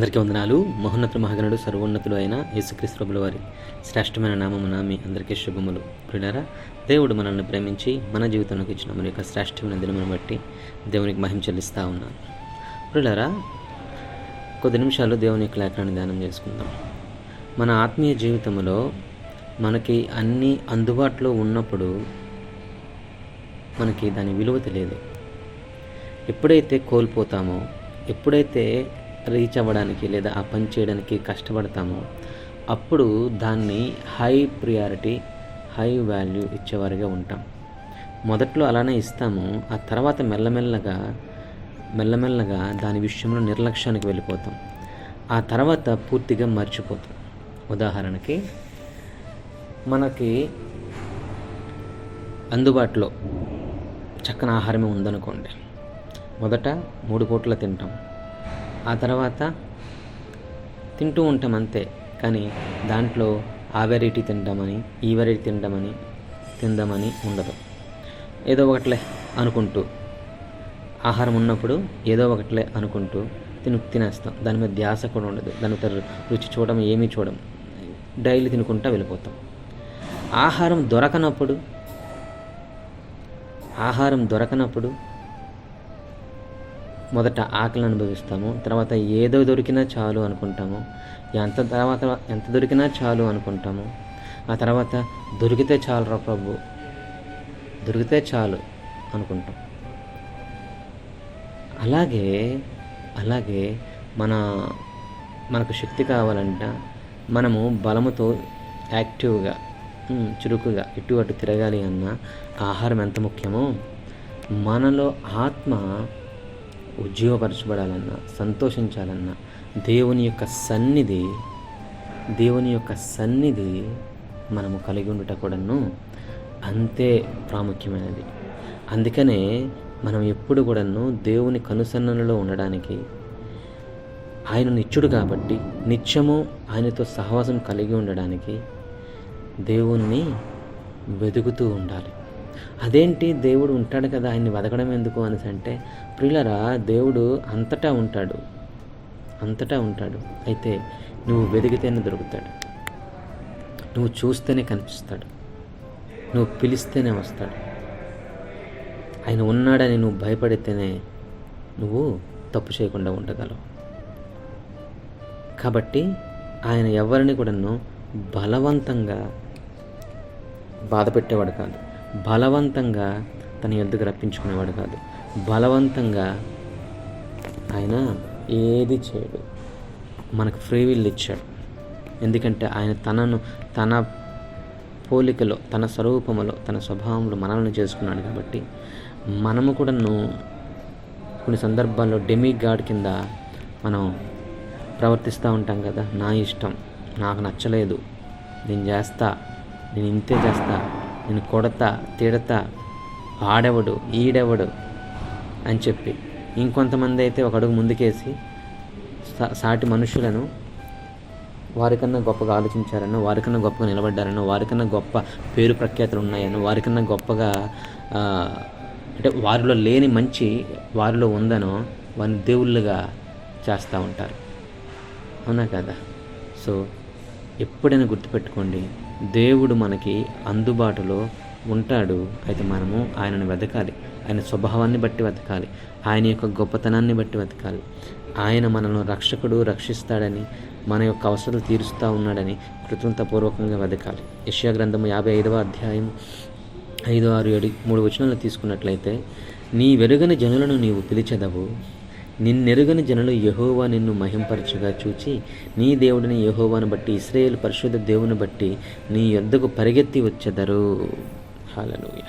అందరికీ వందనాలు. మహోన్నత మహాగణుడు సర్వోన్నతుడు అయిన యేసుక్రీస్తుల వారి శ్రేష్టమైన నామమున మీ అందరికీ శుభములు. ప్రియులారా దేవుడు మనల్ని ప్రేమించి మన జీవితంలోకి ఇచ్చిన మన యొక్క శ్రేష్టమైన దినమును బట్టి దేవునికి మహిమ చెల్లిస్తూ ఉన్నాను ప్రియులారా కొద్ది నిమిషాలు దేవుని యొక్క లేఖనాన్ని ధ్యానం చేసుకుందాం. మన ఆత్మీయ జీవితంలో మనకి అన్నీ అందుబాటులో ఉన్నప్పుడు మనకి దాని విలువ తెలియదు. ఎప్పుడైతే కోల్పోతామో ఎప్పుడైతే రీచ్ అవ్వడానికి లేదా ఆ పని చేయడానికి కష్టపడతామో అప్పుడు దాన్ని హై ప్రియారిటీ హై వాల్యూ ఇచ్చేవారిగా ఉంటాం. మొదట్లో అలానే ఇస్తాము ఆ తర్వాత మెల్లమెల్లగా మెల్లమెల్లగా దాని విషయంలో నిర్లక్ష్యానికి వెళ్ళిపోతాం. ఆ తర్వాత పూర్తిగా మర్చిపోతాం. ఉదాహరణకి మనకి అందుబాటులో చక్కని ఆహారమే ఉందనుకోండి. మొదట మూడు పూట్ల తింటాం. ఆ తర్వాత తింటూ ఉంటాం అంతే. కానీ దాంట్లో ఆ వెరైటీ తింటామని ఈ వెరైటీ తింటామని తిందామని ఉండదు. ఏదో ఒకట్లే అనుకుంటూ ఆహారం ఉన్నప్పుడు ఏదో ఒకట్లే అనుకుంటూ తిను తినేస్తాం. దాని మీద ధ్యాస కూడా ఉండదు. దాని మీద రుచి చూడడం ఏమీ చూడడం. డైలీ తినుకుంటా వెళ్ళిపోతాం. ఆహారం దొరకనప్పుడు ఆహారం దొరకనప్పుడు మొదట ఆకలి అనుభవిస్తాము. తర్వాత ఏదో దొరికినా చాలు అనుకుంటాము. ఎంత తర్వాత ఎంత దొరికినా చాలు అనుకుంటాము. ఆ తర్వాత దొరికితే చాలు రా ప్రభు. దొరికితే చాలు అనుకుంటాం. అలాగే అలాగే మన మనకు శక్తి కావాలంట. మనము బలముతో యాక్టివ్గా చురుకుగా ఇటు అటు తిరగాలి అన్న ఆహారం ఎంత ముఖ్యమో? మనలో ఆత్మ ఉజ్జీవపరచబడాలన్నా సంతోషించాలన్నా దేవుని యొక్క సన్నిధి దేవుని యొక్క సన్నిధి మనము కలిగి ఉండుట కూడాను అంతే ప్రాముఖ్యమైనది. అందుకనే మనం ఎప్పుడు కూడాను దేవుని కనుసన్నలలో ఉండడానికి ఆయన నిత్యుడు కాబట్టి నిత్యము ఆయనతో సహవాసం కలిగి ఉండడానికి దేవుణ్ణి వెతుకుతూ ఉండాలి. అదేంటి దేవుడు ఉంటాడు కదా ఆయన్ని వదకడం ఎందుకు అనేసి అంటే ప్రియులరా దేవుడు అంతటా ఉంటాడు. అంతటా ఉంటాడు. అయితే నువ్వు వెతికితేనే దొరుకుతాడు. నువ్వు చూస్తేనే కనిపిస్తాడు. నువ్వు పిలిస్తేనే వస్తాడు. ఆయన ఉన్నాడని నువ్వు భయపడితేనే నువ్వు తప్పు చేయకుండా ఉండగలవు. కాబట్టి ఆయన ఎవరిని కూడాను బలవంతంగా బాధ పెట్టేవాడు కాదు. బలవంతంగా తన ఎద్దుకు రప్పించుకునేవాడు కాదు. బలవంతంగా ఆయన ఏది చేయడు. మనకు ఫ్రీ విల్ ఇచ్చాడు. ఎందుకంటే ఆయన తనను తన పోలికలో తన స్వరూపములో తన స్వభావంలో మనల్ని చేసుకున్నాడు కాబట్టి మనము కూడాను కొన్ని సందర్భాల్లో డెమి గాడ్ కింద మనం ప్రవర్తిస్తూ ఉంటాం కదా. నా ఇష్టం. నాకు నచ్చలేదు. నేను చేస్తా. నేను ఇంతే చేస్తా. నేను కొడతా తిడతా ఆడెవడు ఈడెవడు అని చెప్పి ఇంకొంతమంది అయితే ఒక అడుగు ముందుకేసి సా- సాటి మనుషులను వారికన్నా గొప్పగా ఆలోచించారనో వారికన్నా గొప్పగా నిలబడ్డారనో వారికన్నా గొప్ప పేరు ప్రఖ్యాతులు ఉన్నాయనో వారికన్నా గొప్పగా అంటే వారిలో లేని మంచి వారిలో ఉందనో వారిని దేవుళ్ళుగా చేస్తూ ఉంటారు. అవునా కదా? సో ఎప్పుడైనా గుర్తుపెట్టుకోండి దేవుడు మనకి అందుబాటులో ఉంటాడు. అయితే మనము ఆయనను వెతకాలి ఆయన స్వభావాన్ని బట్టి వెతకాలి. ఆయన యొక్క గొప్పతనాన్ని బట్టి వెతకాలి. ఆయన మనల్ని రక్షకుడు రక్షిస్తాడని మన యొక్క అవసరాలు తీరుస్తూ ఉన్నాడని కృతజ్ఞతాపూర్వకంగా వెతకాలి యెషయా గ్రంథము యాభై ఐదవ అధ్యాయం ఐదు ఆరు ఏడు మూడు వచనాలు తీసుకున్నట్లయితే నీ వెరుగని జనులను నీవు పిలిచెదవు. నిన్నెరుగని జనులు యహోవా నిన్ను మహింపరచుగా చూచి నీ దేవుడిని యహోవాను బట్టి ఇస్రాయేల్ పరిశుద్ధ దేవుని బట్టి నీ యొద్దకు పరిగెత్తి వచ్చెదరు. హాలలోయ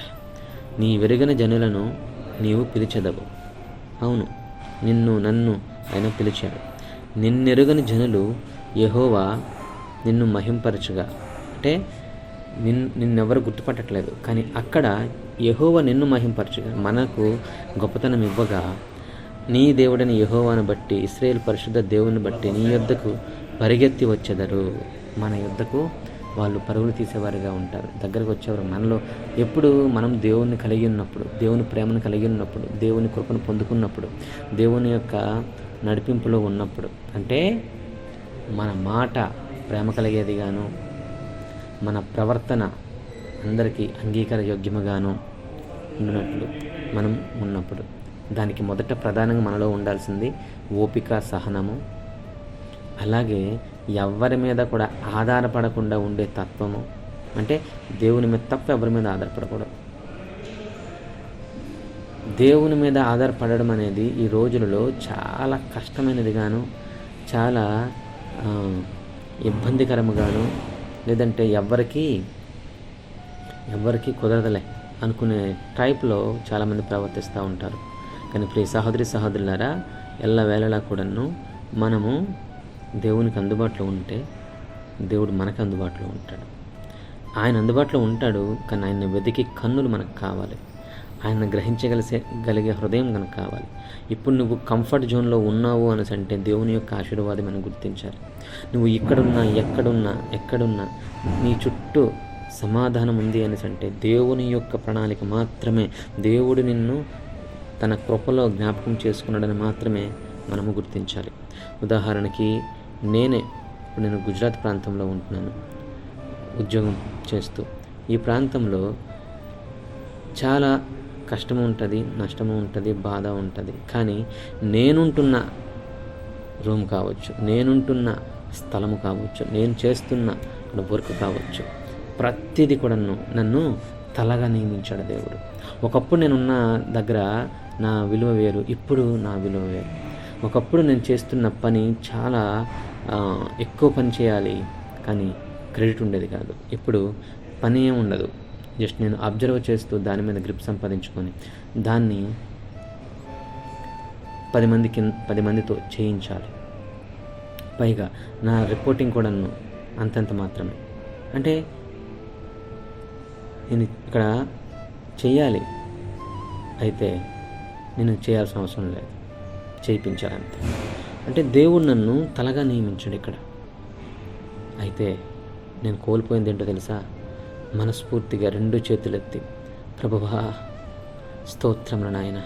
నీ వెరుగని జనులను నీవు పిలిచెదవు. అవును నిన్ను నన్ను ఆయన పిలిచాడు. నిన్నెరుగని జనులు యహోవా నిన్ను మహింపరచుగా. అంటే నిన్ నిన్నెవరు గుర్తుపట్టట్లేదు కానీ అక్కడ యహోవా నిన్ను మహింపరచుగా. మనకు గొప్పతనం ఇవ్వగా నీ దేవుడని యహోవాను బట్టి ఇస్రాయేల్ పరిశుద్ధ దేవుని బట్టి నీ యొద్దకు పరిగెత్తి వచ్చెదరు. మన యొద్దకు వాళ్ళు పరుగులు తీసేవారుగా ఉంటారు. దగ్గరకు వచ్చేవారు మనలో. ఎప్పుడు మనం దేవుని కలిగి ఉన్నప్పుడు దేవుని ప్రేమను కలిగి ఉన్నప్పుడు దేవుని కృపను పొందుకున్నప్పుడు దేవుని యొక్క నడిపింపులో ఉన్నప్పుడు అంటే మన మాట ప్రేమ కలిగేదిగాను మన ప్రవర్తన అందరికీ అంగీకార యోగ్యముగాను ఉన్నట్లు మనం ఉన్నప్పుడు. దానికి మొదట ప్రధానంగా మనలో ఉండాల్సింది ఓపిక సహనము. అలాగే ఎవరి మీద కూడా ఆధారపడకుండా ఉండే తత్వము. అంటే దేవుని మీద తప్ప ఎవరి మీద ఆధారపడకూడదు. దేవుని మీద ఆధారపడడం అనేది ఈ రోజులలో చాలా కష్టమైనదిగాను చాలా ఇబ్బందికరముగాను లేదంటే ఎవరికి ఎవరికి కుదరదలే అనుకునే టైప్లో చాలామంది ప్రవర్తిస్తూ ఉంటారు. కానీ ప్రియ సహోదరి సహోదరులారా ఎల్లవేళలా కూడాను మనము దేవునికి అందుబాటులో ఉంటే దేవుడు మనకు అందుబాటులో ఉంటాడు. ఆయన అందుబాటులో ఉంటాడు కానీ ఆయన వెతికి కన్నులు మనకు కావాలి. ఆయన గ్రహించగలిసే గలిగే హృదయం కనుక కావాలి. ఇప్పుడు నువ్వు కంఫర్ట్ జోన్లో ఉన్నావు అనేసి అంటే దేవుని యొక్క ఆశీర్వాదం మనం గుర్తించాలి. నువ్వు ఇక్కడున్నా ఎక్కడున్నా ఎక్కడున్నా నీ చుట్టూ సమాధానం ఉంది అనేసి అంటే దేవుని యొక్క ప్రణాళిక మాత్రమే. దేవుడు నిన్ను తన కృపలో జ్ఞాపకం చేసుకున్నాడని మాత్రమే మనము గుర్తించాలి. ఉదాహరణకి నేనే ఇప్పుడు నేను గుజరాత్ ప్రాంతంలో ఉంటున్నాను ఉద్యోగం చేస్తూ. ఈ ప్రాంతంలో చాలా కష్టము ఉంటుంది నష్టము ఉంటుంది బాధ ఉంటుంది. కానీ నేనుంటున్న రూమ్ కావచ్చు నేనుంటున్న స్థలము కావచ్చు నేను చేస్తున్న వర్క్ కావచ్చు ప్రతిదీ కూడా నన్ను తలగా నియమించాడు దేవుడు. ఒకప్పుడు నేనున్న దగ్గర నా విలువ వేరు ఇప్పుడు నా విలువ వేరు. ఒకప్పుడు నేను చేస్తున్న పని చాలా ఎక్కువ పని చేయాలి కానీ క్రెడిట్ ఉండేది కాదు. ఇప్పుడు పని ఏం ఉండదు. జస్ట్ నేను అబ్జర్వ్ చేస్తూ దాని మీద గ్రిప్ సంపాదించుకొని దాన్ని పది మందికి కింద పది మందితో చేయించాలి. పైగా నా రిపోర్టింగ్ కూడాను అంతంత మాత్రమే. అంటే నేను ఇక్కడ చేయాలి. అయితే నేను చేయాల్సిన అవసరం లేదు. చేయించాలంతే. అంటే దేవుడు నన్ను తలగా నియమించాడు ఇక్కడ. అయితే నేను కోల్పోయింది ఏంటో తెలుసా? మనస్ఫూర్తిగా రెండు చేతులెత్తి ప్రభువా స్తోత్రముల నాయన.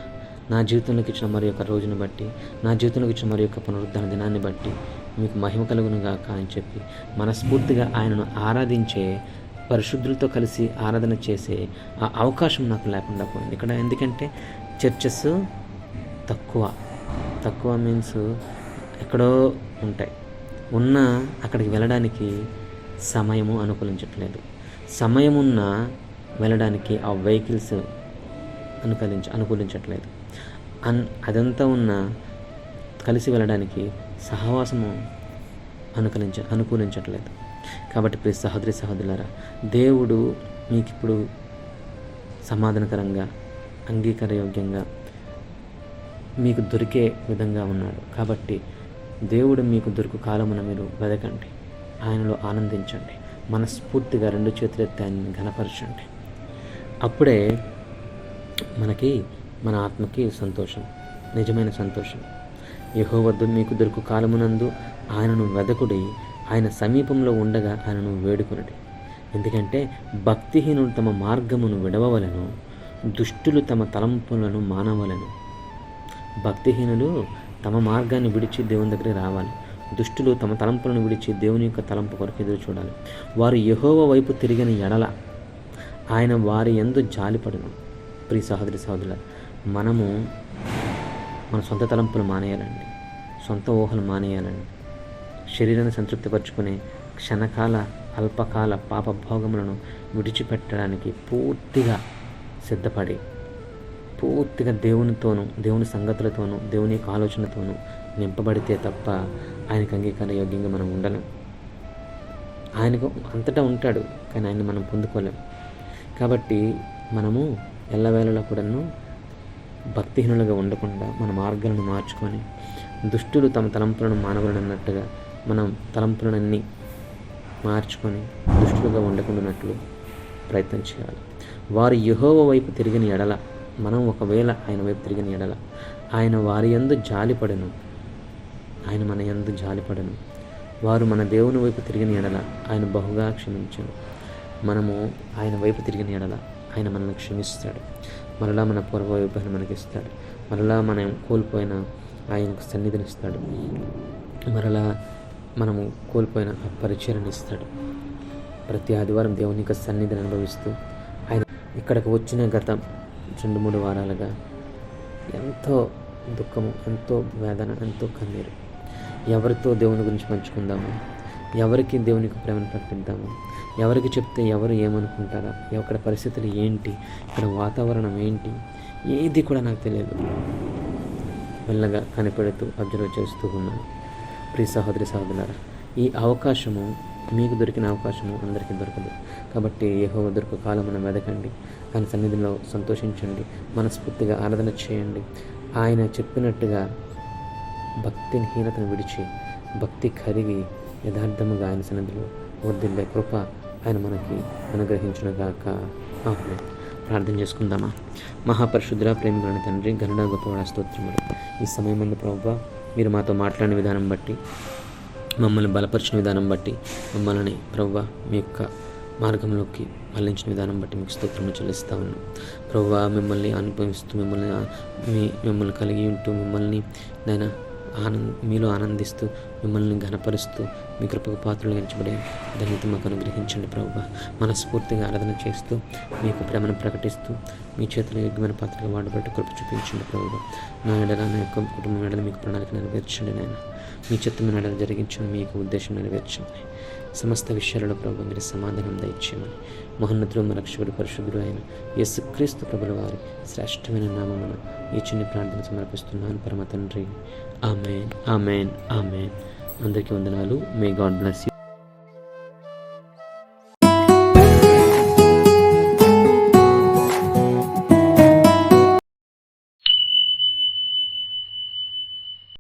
నా జీవితంలోకి ఇచ్చిన మరి యొక్క రోజును బట్టి నా జీవితంలోకి ఇచ్చిన మరి యొక్క పునరుద్ధరణ దినాన్ని బట్టి మీకు మహిమ కలుగునుగాక అని చెప్పి మనస్ఫూర్తిగా ఆయనను ఆరాధించే పరిశుద్ధులతో కలిసి ఆరాధన చేసే ఆ అవకాశం నాకు లేకుండా పోయింది. ఇక్కడ ఎందుకంటే చర్చెస్ తక్కువ. తక్కువ మీన్స్ ఎక్కడో ఉంటాయి. ఉన్న అక్కడికి వెళ్ళడానికి సమయము అనుకూలించట్లేదు సమయం ఉన్న వెళ్ళడానికి ఆ వెహికల్స్ అనుకూలించ అనుకూలించట్లేదు. అన్ అదంతా ఉన్న కలిసి వెళ్ళడానికి సహవాసము అనుకూలించ అనుకూలించట్లేదు. కాబట్టి ప్రియ సహోదరి సహోదరులారా దేవుడు మీకు ఇప్పుడు సమాధానకరంగా అంగీకారయోగ్యంగా మీకు దొరికే విధంగా ఉన్నాడు. కాబట్టి దేవుడు మీకు దొరుకు కాలమున మీరు వెదకండి. ఆయనలో ఆనందించండి. మనస్ఫూర్తిగా రెండు చేతులెత్తి ఆయన్ని ఘనపరచండి. అప్పుడే మనకి మన ఆత్మకి సంతోషం నిజమైన సంతోషం. యహోవద్దు మీకు దొరుకు కాలమునందు ఆయనను వెదకుడి ఆయన సమీపంలో ఉండగా ఆయనను వేడుకునడి. ఎందుకంటే భక్తిహీనులు తమ మార్గమును విడవవలను. దుష్టులు తమ తలంపులను మానవలను భక్తిహీనులు తమ మార్గాన్ని విడిచి దేవుని దగ్గరికి రావాలి. దుష్టులు తమ తలంపులను విడిచి దేవుని యొక్క తలంపు కొరకు ఎదురు చూడాలి. వారు యహోవ వైపు తిరిగిన ఎడల ఆయన వారి ఎందు జాలిపడను. ప్రియ సహోదరి సహోదరుల మనము మన సొంత తలంపులు మానేయాలండి. సొంత ఊహలు మానేయాలండి. శరీరాన్ని సంతృప్తిపరచుకునే క్షణకాల అల్పకాల పాపభోగములను విడిచిపెట్టడానికి పూర్తిగా సిద్ధపడి పూర్తిగా దేవునితోనూ దేవుని సంగతులతోనూ దేవుని యొక్క ఆలోచనతోనూ నింపబడితే తప్ప ఆయనకు అంగీకార యోగ్యంగా మనం ఉండలేం. ఆయనకు అంతటా ఉంటాడు కానీ ఆయన మనం పొందుకోలేం. కాబట్టి మనము ఎల్లవేళలా కూడాను భక్తిహీనులుగా ఉండకుండా మన మార్గాలను మార్చుకొని దుష్టులు తమ తలంపులను మానవులను అన్నట్టుగా మనం తలంపులనన్నీ మార్చుకొని దుష్టులుగా ఉండకుండానట్లు ప్రయత్నం చేయాలి. వారు యహోవ వైపు తిరిగిన ఎడల మనం ఒకవేళ ఆయన వైపు తిరిగిన ఎడల ఆయన వారి యందు జాలిపడను. ఆయన మన యందు జాలిపడను. వారు మన దేవుని వైపు తిరిగిన ఎడల ఆయన బహుగా క్షమించను. మనము ఆయన వైపు తిరిగిన ఎడల ఆయన మనల్ని క్షమిస్తాడు. మరలా మన పూర్వ వైభవం మనకిస్తాడు. మరలా మనం కోల్పోయిన ఆయనకు సన్నిధినిస్తాడు. మరలా మనము కోల్పోయిన ఆ పరిచయను ఇస్తాడు ప్రతి ఆదివారం దేవుని యొక్క సన్నిధిని అనుభవిస్తూ ఇక్కడికి వచ్చిన గత రెండు మూడు వారాలుగా ఎంతో దుఃఖము ఎంతో వేదన ఎంతో కన్నీరు. ఎవరితో దేవుని గురించి పంచుకుందాము? ఎవరికి దేవునికి ప్రేమను ప్రకటిద్దాము? ఎవరికి చెప్తే ఎవరు ఏమనుకుంటారా? ఇక్కడ పరిస్థితులు ఏంటి? ఇక్కడ వాతావరణం ఏంటి? ఏది కూడా నాకు తెలియదు. మెల్లగా కనిపెడుతూ అబ్జర్వ్ చేస్తూ ఉన్నాను. ప్రియ సహోదరి సహోదరులారా ఈ అవకాశము మీకు దొరికిన అవకాశము అందరికీ దొరకదు. కాబట్టి ఏహో దొరక కాలం మనం వెదకండి. ఆయన సన్నిధిలో సంతోషించండి. మనస్ఫూర్తిగా ఆరాధన చేయండి. ఆయన చెప్పినట్టుగా భక్తిని హీనతను విడిచి భక్తి కరిగి యథార్థముగా ఆయన సన్నిధిలో వర్దిల్లే కృప ఆయన మనకి అనుగ్రహించునుగాక ఆమె ప్రార్థన చేసుకుందామా? మహాపరిశుద్ధుల ప్రేమికులని తండ్రి గరుడ గొప్పవాడ స్తోత్రములు. ఈ సమయం ముందు ప్రభావ మీరు మాతో మాట్లాడిన విధానం బట్టి మమ్మల్ని బలపరిచిన విధానం బట్టి మమ్మల్ని ప్రవ్వ మీ యొక్క మార్గంలోకి మళ్ళించిన విధానం బట్టి మీకు స్తోత్రం చెల్లిస్తా ఉన్నాం. ప్రవ్వ మిమ్మల్ని అనుభవిస్తూ మిమ్మల్ని మీ మిమ్మల్ని కలిగి ఉంటూ మిమ్మల్ని నేను ఆనంద మీలో ఆనందిస్తూ మిమ్మల్ని ఘనపరుస్తూ మీ కృపకు పాత్రలు ఎంచబడే ధన్యత మాకు అనుగ్రహించండి ప్రభు మనస్ఫూర్తిగా ఆరాధన చేస్తూ మీ యొక్క ప్రేమను ప్రకటిస్తూ మీ చేతుల యోగ్యమైన పాత్రగా వాడబట్టి కృప చూపించండి ప్రభు నా ఎడల నా యొక్క కుటుంబం ఎడల మీకు ప్రణాళిక నెరవేర్చండి నేను. మీ చిత్తము ఎడల జరిగించమని మీ యొక్క ఉద్దేశం నెరవేర్చమని సమస్త విషయాలలో ప్రభు మీరు సమాధానం దయచేయమని మహోన్నతులు మన రక్షకుడు పరిశుద్ధుడు అయిన యేసుక్రీస్తు ప్రభుల వారి శ్రేష్టమైన నామమున ఈ చిన్న ప్రార్థన సమర్పిస్తున్నాను. పరమ తండ్రి ఆమెన్ ఆమెన్ ఆమెన్. అందరికీ వందనాలు. May God bless you